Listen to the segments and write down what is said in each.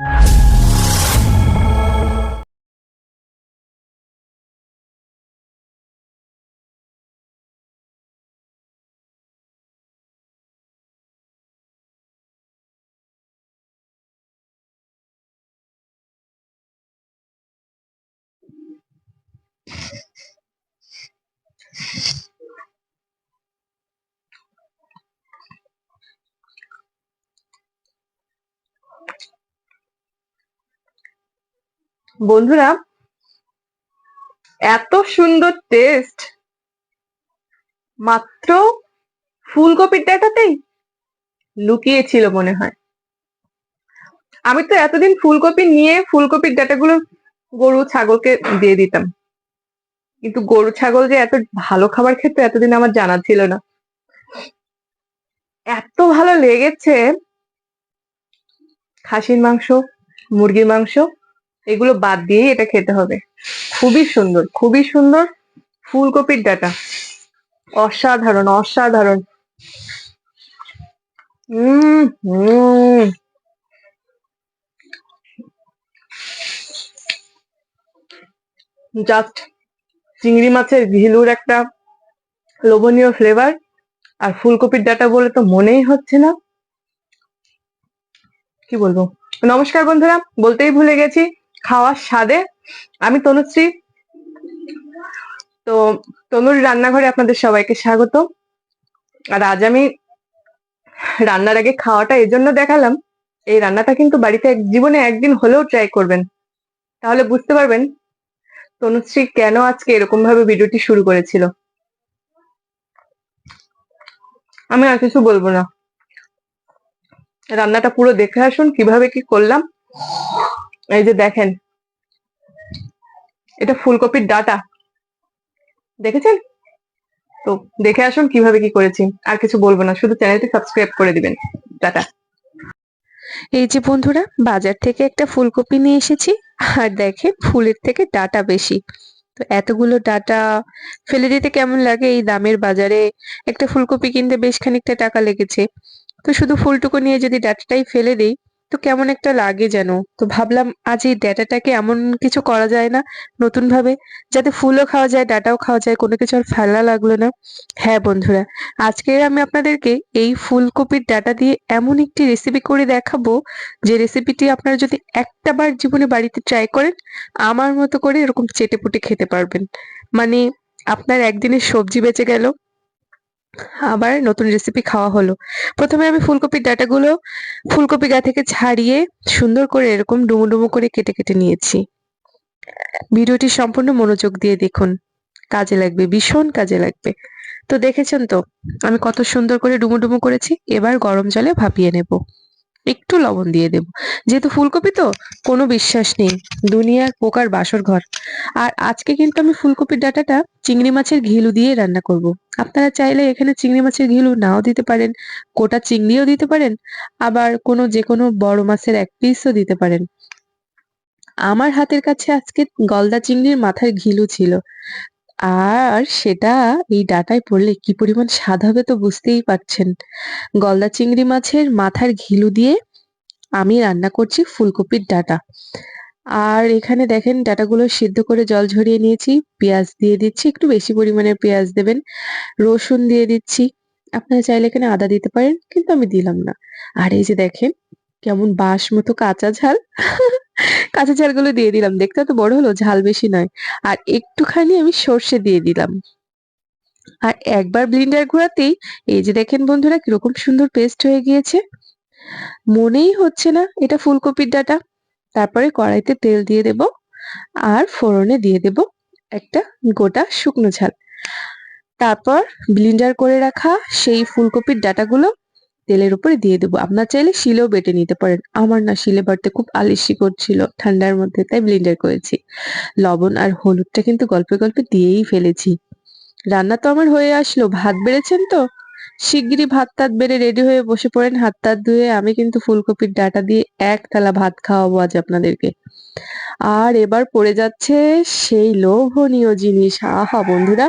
you বন্ধুরা, এত সুন্দর টেস্ট মাত্র ফুলকপির ডাটাতেই লুকিয়ে ছিল মনে হয়। আমি তো এতদিন ফুলকপি নিয়ে ফুলকপির ডাটাগুলো গরু ছাগলকে দিয়ে দিতাম। কিন্তু গরু ছাগল যে এত ভালো খাবার খেতে এতদিন আমার জানা ছিল না। এত ভালো লেগেছে। খাসির মাংস, মুরগির মাংস এগুলো বাদ দিয়েই এটা খেতে হবে। খুবই সুন্দর খুবই সুন্দর ফুলকপির ডাটা। অসাধারণ অসাধারণ। হুম জাস্ট চিংড়ি মাছের ঘিলুর একটা লোভনীয় ফ্লেভার আর ফুলকপির ডাটা বলে তো মনেই হচ্ছে না। কি বলব? নমস্কার বন্ধুরা, বলতেই ভুলে গেছি। খাওয়ার স্বাদে আমি তনুশ্রী। তো তনুর রান্নাঘরে আপনাদের সবাইকে স্বাগত। আর আজ আমি রান্নার আগে খাওয়াটা এই জন্য দেখালাম, এই রান্নাটা কিন্তু বাড়িতে এক- জীবনে একদিন হলেও ট্রাই করবেন। তাহলে বুঝতে পারবেন তনুশ্রী কেন আজকে এরকম ভাবে ভিডিওটি শুরু করেছিল। আমি আর কিছু বলব না। রান্নাটা পুরো দেখে আসুন, কীভাবে কি করলাম। এই যে দেখেন, এটা ফুলকপির ডাটা। দেখেছেন? তো দেখে আসুন কীভাবে কি করেছি। আর কিছু বলব না, শুধু চ্যানেলটি সাবস্ক্রাইব করে দিবেন টাটা এই যে বন্ধুরা, বাজার থেকে একটা ফুলকপি নিয়ে এসেছি, আর দেখে ফুলের থেকে ডাটা বেশি। তো এতগুলো ডাটা ফেলে দিতে কেমন লাগে? এই দামের বাজারে একটা ফুলকপি কিনতে বেশ খানিকটা টাকা লেগেছে। তো শুধু ফুলটুকু নিয়ে যদি ডাটাটাই ফেলে দেই তো কেমন একটা লাগে যেন। তো ভাবলাম, আজ এই ডাটাটাকে এমন কিছু করা যায় না নতুন ভাবে যাতে ফুলও খাওয়া যায়, ডাটাও খাওয়া যায়, কোনো কিছু আর ফেলা লাগল না। হ্যাঁ বন্ধুরা আজকে আমি আপনাদেরকে এই ফুলকপির ডাটা দিয়ে এমন একটি রেসিপি করে দেখাবো, যে রেসিপিটি আপনারা যদি একটা বার জীবনে বাড়িতে ট্রাই করেন, আমার মতো করে এরকম চেটেপুটে খেতে পারবেন। মানে আপনার একদিনের সবজি বেঁচে গেল আবার নতুন রেসিপি খাওয়া হলো। প্রথমে আমি ফুলকপির ডাটাগুলো ফুলকপি গা থেকে ছাড়িয়ে সুন্দর করে এরকম ডুমো ডুমো করে কেটে কেটে নিয়েছি। ভিডিওটি সম্পূর্ণ মনোযোগ দিয়ে দেখুন। কাজে লাগবে, ভীষণ কাজে লাগবে। তো দেখেছেন তো, আমি কত সুন্দর করে ডুমো ডুমো করেছি, এবার গরম জলে ভাপিয়ে নেব। একটু লবণ দিয়ে দেব। যেহেতু ফুলকপি তো, কোনো বিশ্বাস নেই। দুনিয়ার পোকার বাসর ঘর। আর আজকে কিন্তু আমি ফুলকপির ডাটাটা চিংড়ি মাছের ঘিলু দিয়ে রান্না করব। আপনারা চাইলে এখানে চিংড়ি মাছের ঘিলু নাও দিতে পারেন, গোটা চিংড়িও দিতে পারেন, আবার কোনো যে কোনো বড় মাছের এক পিসও দিতে পারেন। আমার হাতের কাছে আজকে গলদা চিংড়ির মাথার ঘিলু ছিল। আর সেটা এই ডাটায় পড়লে কি পরিমাণ স্বাদ হবে তো বুঝতেই পারছেন। গলদা চিংড়ি মাছের মাথার ঘিলু দিয়ে আমি রান্না করছি ফুলকপির ডাটা। আর এখানে দেখেন ডাটাগুলো সিদ্ধ করে জল ঝরিয়ে নিয়েছি, পেঁয়াজ দিয়ে দিচ্ছি, একটু বেশি পরিমাণে পেঁয়াজ দেবেন, রসুন দিয়ে দিচ্ছি। আপনারা চাইলে এখানে আদা দিতে পারেন, কিন্তু আমি দিলাম না। আর এই যে দেখেন, কেমন বাঁশ মতো কাঁচা ঝাল। কাঁচা ঝালগুলো দিয়ে দিলাম। দেখতে তো বড় হলো, ঝাল বেশি নয়। আর একটুখানি আমি সর্ষে দিয়ে দিলাম। আর একবার ব্লিন্ডার ঘোরাতেই, এই যে দেখেন বন্ধুরা, কীরকম সুন্দর পেস্ট হয়ে গিয়েছে। মনেই হচ্ছে না এটা ফুলকপির ডাটা। তারপরে কড়াইতে তেল দিয়ে দেব আর ফোড়নে দিয়ে দেব একটা গোটা শুকনো ঝাল। তারপর ব্লিন্ডার করে রাখা সেই ফুলকপির ডাটাগুলো তেলের উপরে দিয়ে দেবো। আপনার চাইলে শিলেও বেটে নিতে পারেন। আমার না শিলে বাড়তে খুব আলিসি করছিল, ঠান্ডার মধ্যে, তাই ব্লিন্ডার করেছি। লবণ আর হলুদটা কিন্তু গল্পে গল্পে দিয়েই ফেলেছি। রান্না তো আমার হয়ে আসলো। ভাত বেড়েছেন তো? শিগগিরই ভাত টাত বেড়ে রেডি হয়ে বসে পড়েন। হাত টাত ধুয়ে আমি কিন্তু ফুলকপির ডাটা দিয়ে এক থালা ভাত খাওয়াবো আজ আপনাদেরকে। আর এবার পড়ে যাচ্ছে সেই লোভনীয় জিনিস। আহা, বন্ধুরা।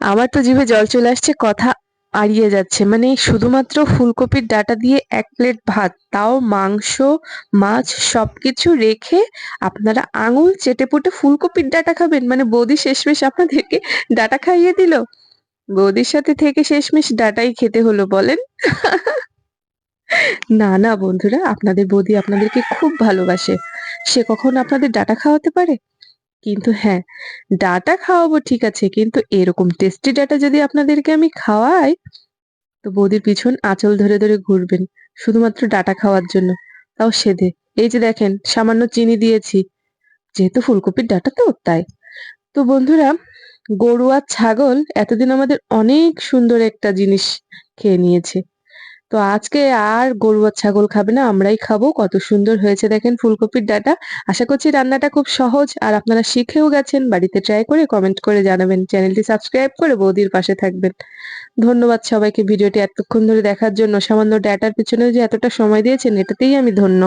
আমার তো জিভে জল চলে আসছে। কথা আড়িয়ে যাচ্ছে। মানে শুধুমাত্র ফুলকপির ডাটা দিয়ে এক প্লেট ভাত, তাও মাংস, মাছ সবকিছু রেখে আপনারা আঙুল চেটে পুটে ফুলকপির ডাটা খাবেন। মানে বৌদি শেষমেশ আপনাদেরকে ডাটা খাইয়ে দিল। বৌদির সাথে থেকে শেষমেশ ডাঁটাই খেতে হলো, বলেন। না না, বন্ধুরা, আপনাদের বৌদি আপনাদেরকে খুব ভালোবাসে। সে কখন আপনাদের ডাটা খাওয়াতে পারে? কিন্তু হ্যাঁ ডাটা খাওয়াবো ঠিক আছে, কিন্তু এরকম টেস্টি ডাটা যদি আপনাদেরকে আমি খাওয়াই, তো বৌদির পিছন আঁচল ধরে ধরে ঘুরবেন, শুধুমাত্র ডাটা খাওয়ার জন্য। তাও সেধে এই যে দেখেন, সামান্য চিনি দিয়েছি, যেহেতু ফুলকপির ডাটা তো, তাই। তো বন্ধুরা, গরু আর ছাগল এতদিন আমাদের অনেক সুন্দর একটা জিনিস খেয়ে নিয়েছে। তো আজকে আর গরু আর ছাগল খাবে না, আমরাই খাব। কত সুন্দর হয়েছে দেখেন ফুলকপির ডাটা। আশা করছি রান্নাটা খুব সহজ। আর আপনারা শিখেও গেছেন, বাড়িতে ট্রাই করে কমেন্ট করে জানাবেন। চ্যানেলটি সাবস্ক্রাইব করে বৌদির পাশে থাকবেন। ধন্যবাদ সবাইকে ভিডিওটি এতক্ষণ ধরে দেখার জন্য। সামান্য ডাটার পিছনে যে এতটা সময় দিয়েছেন, এটাতেই আমি ধন্য।